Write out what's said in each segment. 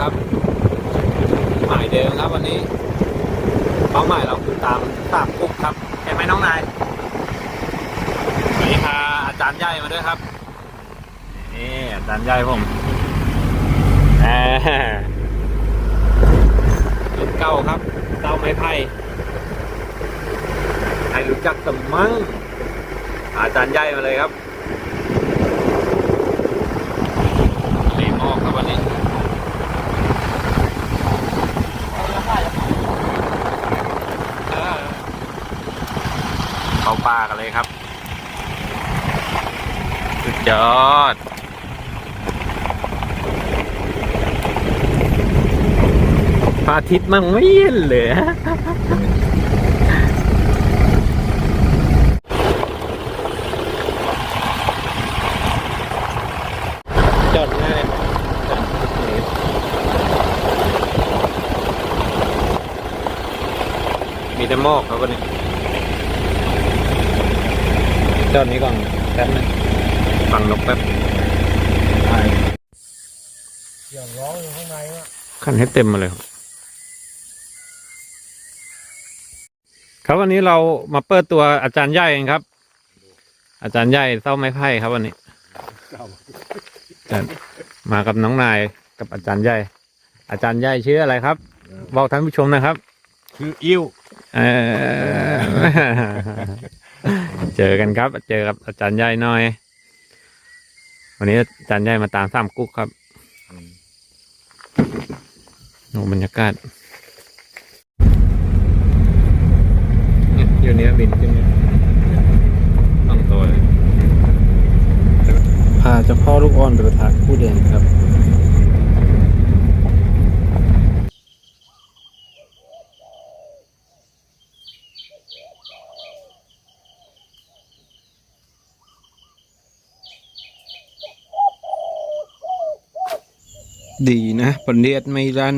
ครับ หมายเดิมครับวันนี้เป้าหมายเราคือตามสามกุ๊กครับเห็นไหมน้องนายวันนี้พาอาจารย์ใหญ่มาด้วยครับนี่อาจารย์ใหญ่ผมอ่ารุ่นเก้าครับเก้าไม้ไผ่ใครรู้จักสมั่งอาจารย์ใหญ่มาเลยครับรีมอกครับวันนี้ เข้าป่ากันเลยครับ สุดยอดพระอาทิตย์มั่งไม่เย็นเลยจอดง่ายมีแต่หมอกครับวันนี้ จอดนี้ก่อนแป๊บนึงฟังนกแป๊บอย่างร้องอยู่ข้างในอะขันให้เต็มมาเลยครับครับวันนี้เรามาเปิดตัวอาจารย์ใหญ่กันครับ อาจารย์ใหญ่เศร้าไม้ไผ่ครับวันนี้อาจารย์มากับน้องนายกับอาจารย์ใหญ่ อาจารย์ใหญ่ชื่ออะไรครับ บอกท่านผู้ชมนะครับคืออิ่วเออ เจอกันครับ เจอกับอาจารย์ใหญ่หน่อย วันนี้อาจารย์ใหญ่มาตามสามกุ๊กครับโอ้บรรยากาศเนี่ยอยู่เนี้ยบินขึ้นเนี่ยต้องตัวเลยพาเจ้าพ่อลูกอ่อนไปประทานผู้แดงครับ ดีนะปนเดียดไม่รั่น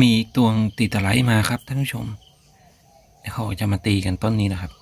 มีอีกตัวงตีตะไลมาครับท่านผู้ชมเดี๋ยวเขาจะมาตีกันต้นนี้นะครับ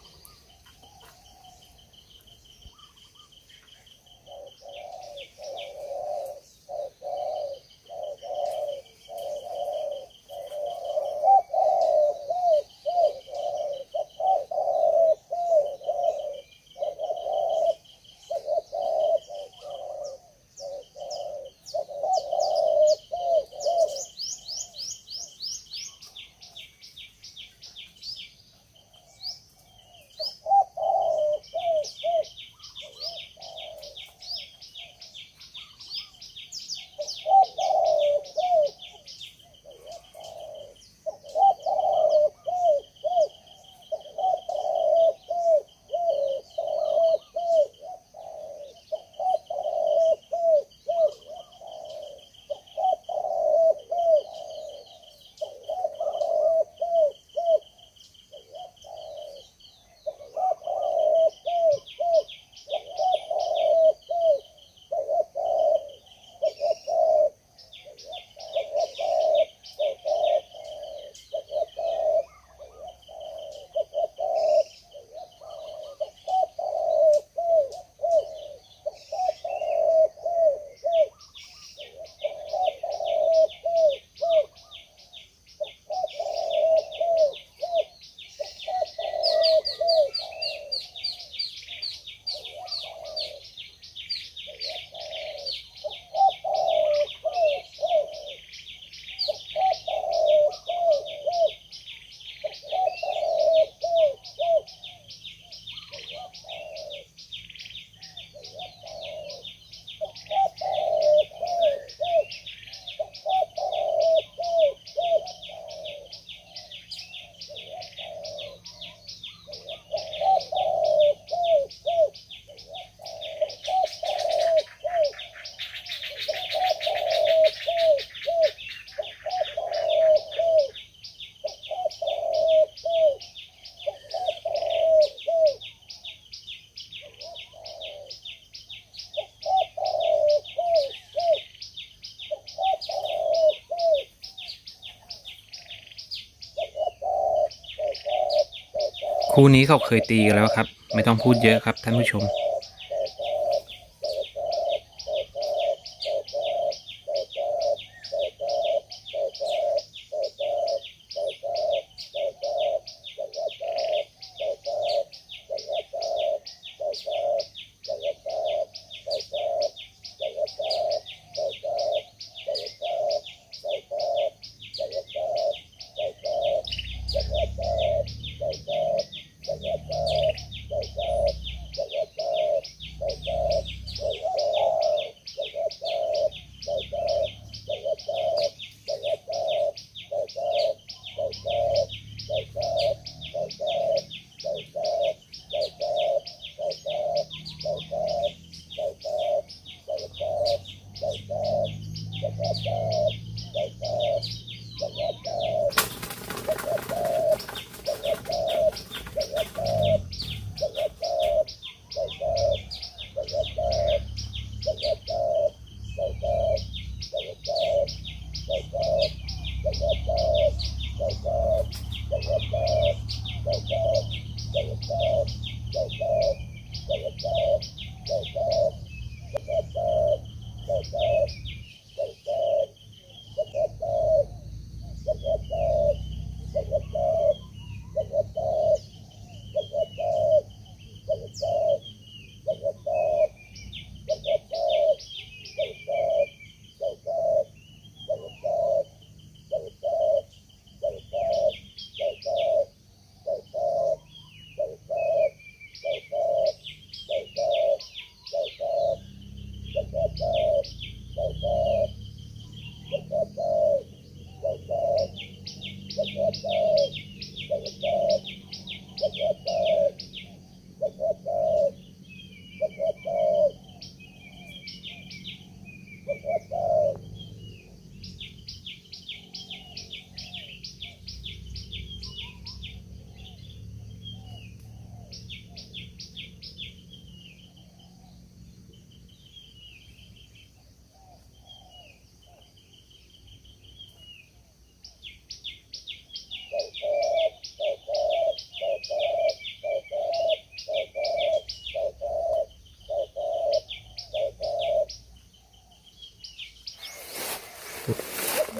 คู่นี้เขาเคยตีกันแล้วครับ ไม่ต้องพูดเยอะครับท่านผู้ชม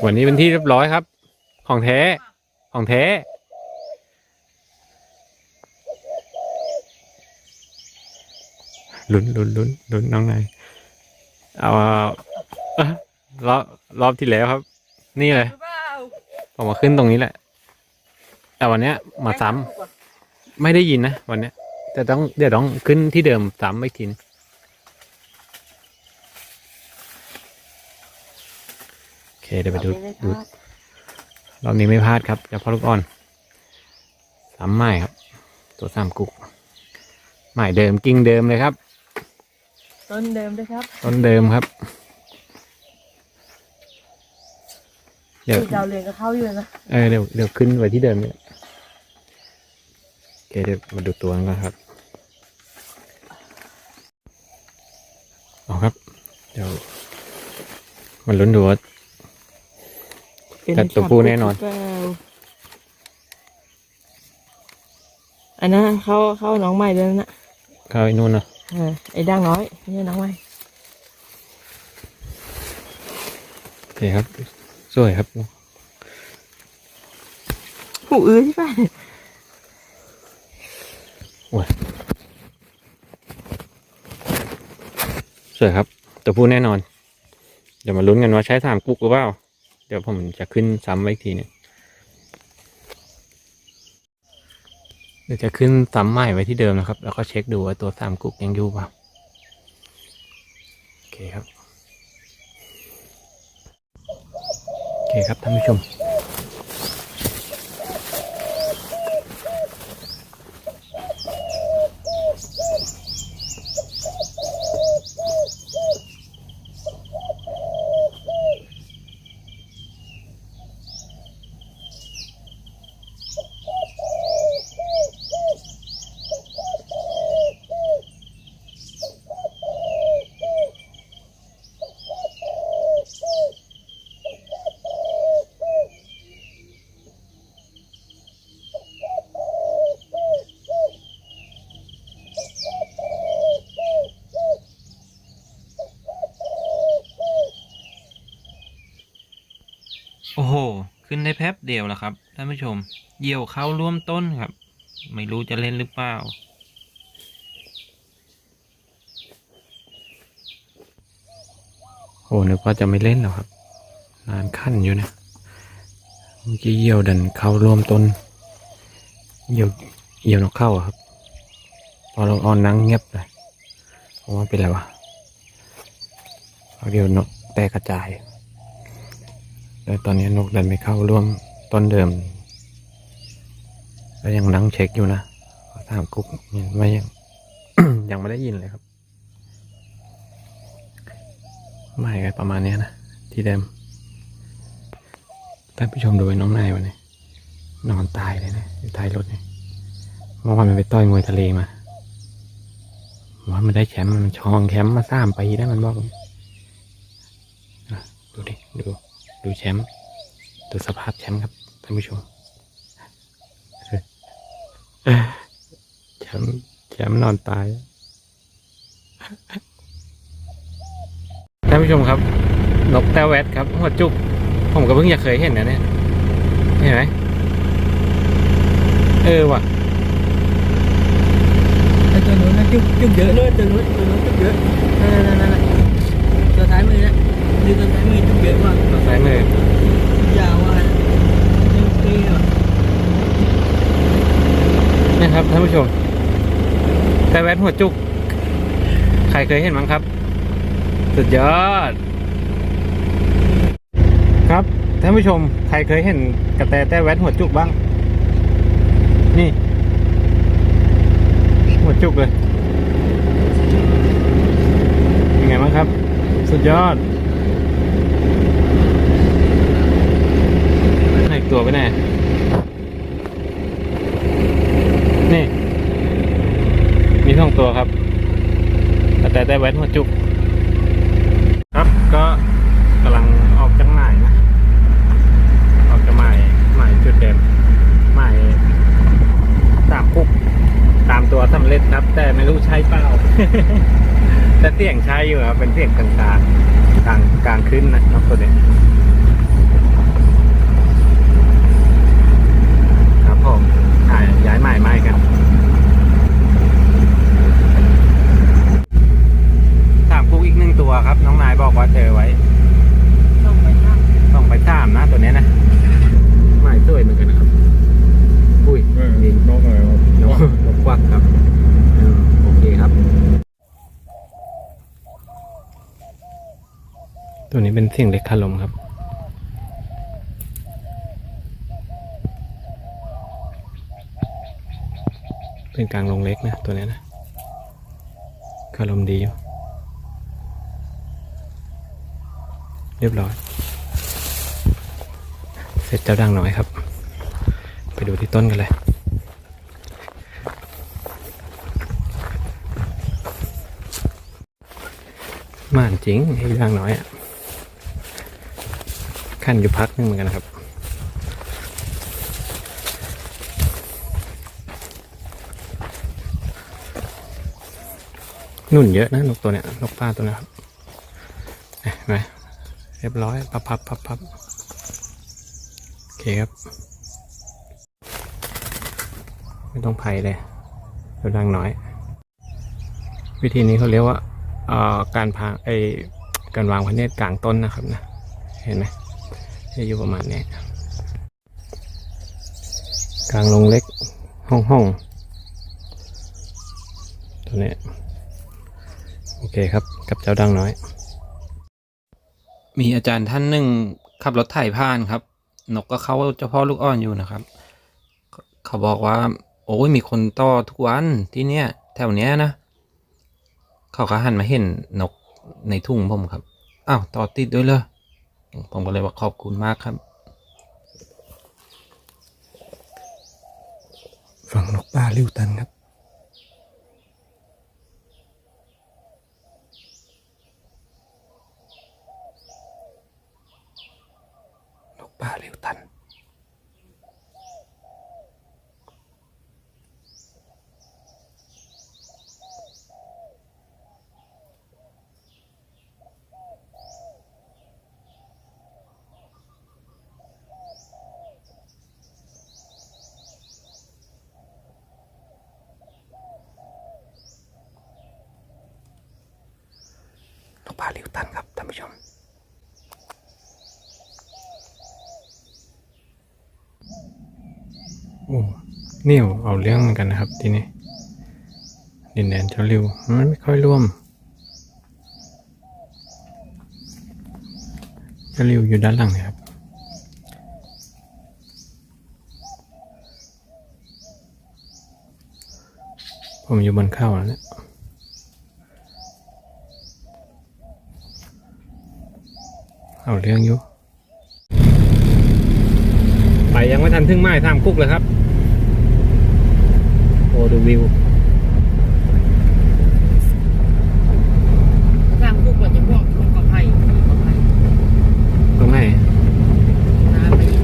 วันนี้เป็นที่เรียบร้อยครับ ของแท้ ของแท้ ลุ้นลุ้นลุ้นลุ้นน้องนายเอาอรอบรอบที่แล้วครับ นี่เลยผมมาขึ้นตรงนี้แหละ แต่วันเนี้ย มาซ้ำไม่ได้ยินนะวันเนี้ยแต่ต้องเดี๋ยวต้องขึ้นที่เดิมซ้ำอีกทีนึงโอ เคเดี๋ยวไปดูดูรอบนี้ไม่พลาดครับเฉพาะลูกอ่อนสามไม้ครับ ตัวสามกุกไม้เดิมกิ่งเดิมเลยครับ ต้นเดิมด้วยครับต้นเดิมครับเดี๋ยวที่ดาวเรืองก็เข้าอยู่นะเออเดี๋ยวเดี๋ยวขึ้นไว้ที่เดิมเนี่ยโอเคเดี๋ยวมาดูตัวกันก่อนครับเอาครับ เดี๋ยวมันลุ้นดูว่า แต่ตัวผู้แน่นอนเปล่าอันนั้นเข้าเข้าน้องใหม่เลยนะเข้าไอ้นู่นเนาะเออไอ้ด่างน้อยนี่น้องใหม่โอเคครับ สวยครับหูอื้อใช่ปะสวยครับ ตัวผู้แน่นอน เดี๋ยวมาลุ้นกันว่าใช้สามกุกหรือเปล่าเดี๋ยวผมจะขึ้นซ้ำไว้อีกทีหนึงเดี๋ยวจะขึ้นซ้ำใหม่ไว้ที่เดิมนะครับ แล้วก็เช็คดูว่าตัวสามกุกยังอยู่เปล่าโอเคครับ โอเคครับท่านผู้ชม ขึ้นได้แป๊บเดียวนะครับท่านผู้ชมเหยี่ยวเข้าร่วมต้นครับ ไม่รู้จะเล่นหรือเปล่า โอ้นึกว่าจะไม่เล่นแล้วครับ นานขั้นอยู่นะเมื่อกี้เหยี่ยวดันเข้าร่วมต้นเหยี่ยวเหยี่ยวนกเข้าครับ พอเราออนนั่งเงียบเลยผมว่าเป็นไรวะเอาเดี๋ยวนกแตกกระจาย แล้วตอนนี้นกดันไม่เข้าร่วมต้นเดิม แล้วยังนั่งเช็คอยู่นะขอถามกุ๊กยังไม่ยังยังไม่ได้ยินเลยครับไม่กันประมาณนี้นะ ที่เดิมท่านผู้ชมดูไอ้น้องนายวันนี้ นอนตายเลยนะอยู่ท้ายรถเนี่ยเมื่อวานมันไปต่อยมวยทะเลมาว่ามันได้แชมป์มันชองแชมป์มาสามปีได้มันบอกดูดิดู ดูแชมป์ดูสภาพแชมป์ครับท่านผู้ชมแชมป์แชมป์นอนตายท่านผู้ชมครับ นกแต้วแวดครับหัวจุก ผมก็เพิ่งจะเคยเห็นนะเนี่ยเห็นไหมเออว่ะไอ้ตัวนู้นนะจุกจุกเยอะเลยตัวนู้นตัวนู้นจุกเยอะนั่นนั่นนั่นนั่นตัวท้ายมือนะ ดูตัวท้ายมือจุกเยอะมากตัวซ้ายมือยาวมากจุกเยอะนะครับท่านผู้ชม แต่แวดหัวจุก ใครเคยเห็นมั้งครับ สุดยอด ครับท่านผู้ชม ใครเคยเห็นกระแตแต่แวดหัวจุกบ้าง นี่ หัวจุกเลยเป็นไงบ้างครับ สุดยอดไหนอีก ตัวไปไหนนี่ มีสองตัวครับ แต่แต่แว้นหัวจุก ครับก็กำลังออกจากหมายนะ ออกจากหมายหมายจุดเดิมหมายสามกุ๊กตามตัวสำเร็จครับ แต่ไม่รู้ใช่เปล่าแต่เสียงใช่อยู่ครับเป็นเสียงกลางกลางกลางกลางขึ้นนะนกตัวเนี้ยครับผมอ่าย้ายหมาย ไม้กันสามกุ๊กอีกหนึ่งตัวครับ น้องนายบอกว่าเจอไว้ต้องไปนั่งต้องไปสามนะ ตัวเนี้ยนะหมายสวยเหมือนกันนะครับ อุ้ยยิงนกอะไรวะนกนกควักครับเออโอเคครับ ตัวนี้เป็นเสียงเล็กคาลมครับ เป็นกลางลงเล็กนะ ตัวนี้นะคาลมดีอยู่เรียบร้อย เสร็จเจ้าดังน้อยครับ ไปดูที่ต้นกันเลยม่านจริงไอ้ดังน้อยอะขั้นอยู่พักนึงเหมือนกันนะครับ นุ่นเยอะนะนกตัวเนี้ยนกป้าตัวนี้ครับเห็นไหมเรียบร้อยพับพับพับพับโอเคครับ ไม่ต้องไผ่เลยเดี๋ยวดังน้อย วิธีนี้เขาเรียกว่าเอ่อการพางไอการวางพระเนตรกลางต้นนะครับนะ เห็นไหมจะอยู่ประมาณนี้กลางลงเล็กห้องห้องตัวนี้ โอเคครับ กับเจ้าดังน้อย มีอาจารย์ท่านหนึ่งขับรถไถผ่านครับ นกก็เข้าเจ้าพ่อลูกอ่อนอยู่นะครับ เขาบอกว่า โอ้ยมีคนต่อทุกวันที่เนี้ยแถวเนี้ยนะ เขาก็หันมาเห็นนกในทุ่งผมครับ อ้าวต่อติดด้วยเลยผมก็เลยว่าขอบคุณมากครับ ฝั่งนกป้าลิวตันครับ ป้าเร็วทันปลาเร็วตันครับท่านผู้ชม นี่ยวเอาเรื่องเหมือนกันนะครับทีนี้ดินแดนเจ้าริวมันไม่ค่อยร่วมเจ้าริวอยู่ด้านหลังนะครับผมอยู่บนข้าวแล้วเนี่ยเอาเรื่องอยู่ ไปยังไม่ทันถึงไม้ทามคุกเลยครับ โอ้ดูวิวสร้างพวกก่อนจะพวกพวกกอไผ่กอไผ่ตรงไหนน้ำไปอีก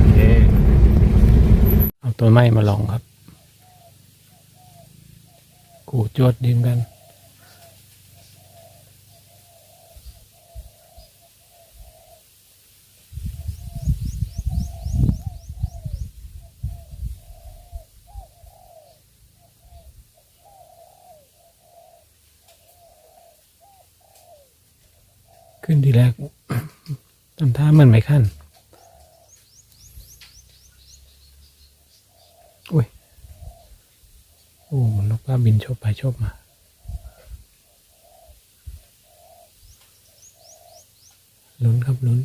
โอเคเอาตัวไม้มาลองครับ กูจวดดิมกัน ขึ้นทีแรกทำท่ามันไม่ขั้นอุ้ยโอ้นกบ้าบินชบไปชบมาลุ้นครับลุ้น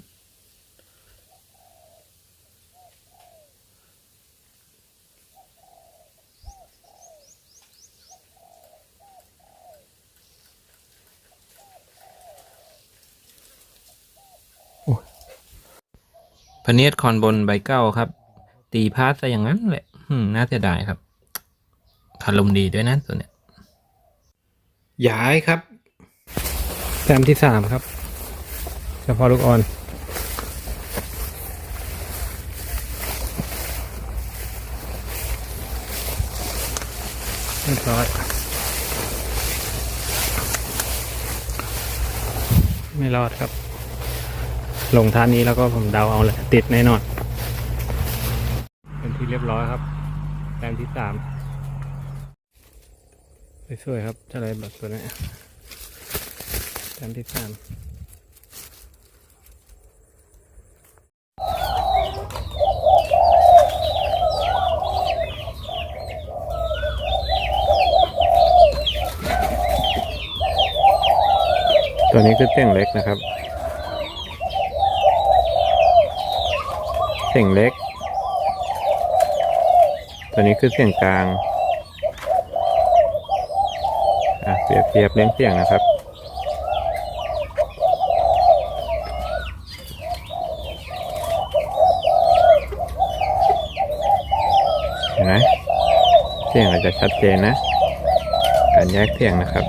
พเนียดคอนบนใบเก้าครับ ตีพาสซะอย่างนั้นแหละอืมน่าเสียดายครับคารมดีด้วยนะตัวเนี้ยย้ายครับแต้มที่สามครับเฉพาะลูกออน เรียบร้อย ไม่รอดครับ ลงท่านี้แล้วก็ผมเดาเอาแหละติดแน่นอน เป็นที่เรียบร้อยครับแต้มที่สามสวยๆครับอะไรแบบตัวนี้แต้มที่สามตัวนี้คือเต่งเล็กนะครับ เสียงเล็ก ตัวนี้คือเสียงกลางอะเปรียบเทียบเลี้ยงเสียงนะครับเห็นไหมเสียงอาจจะชัดเจนนะ การแยกเสียงนะครับ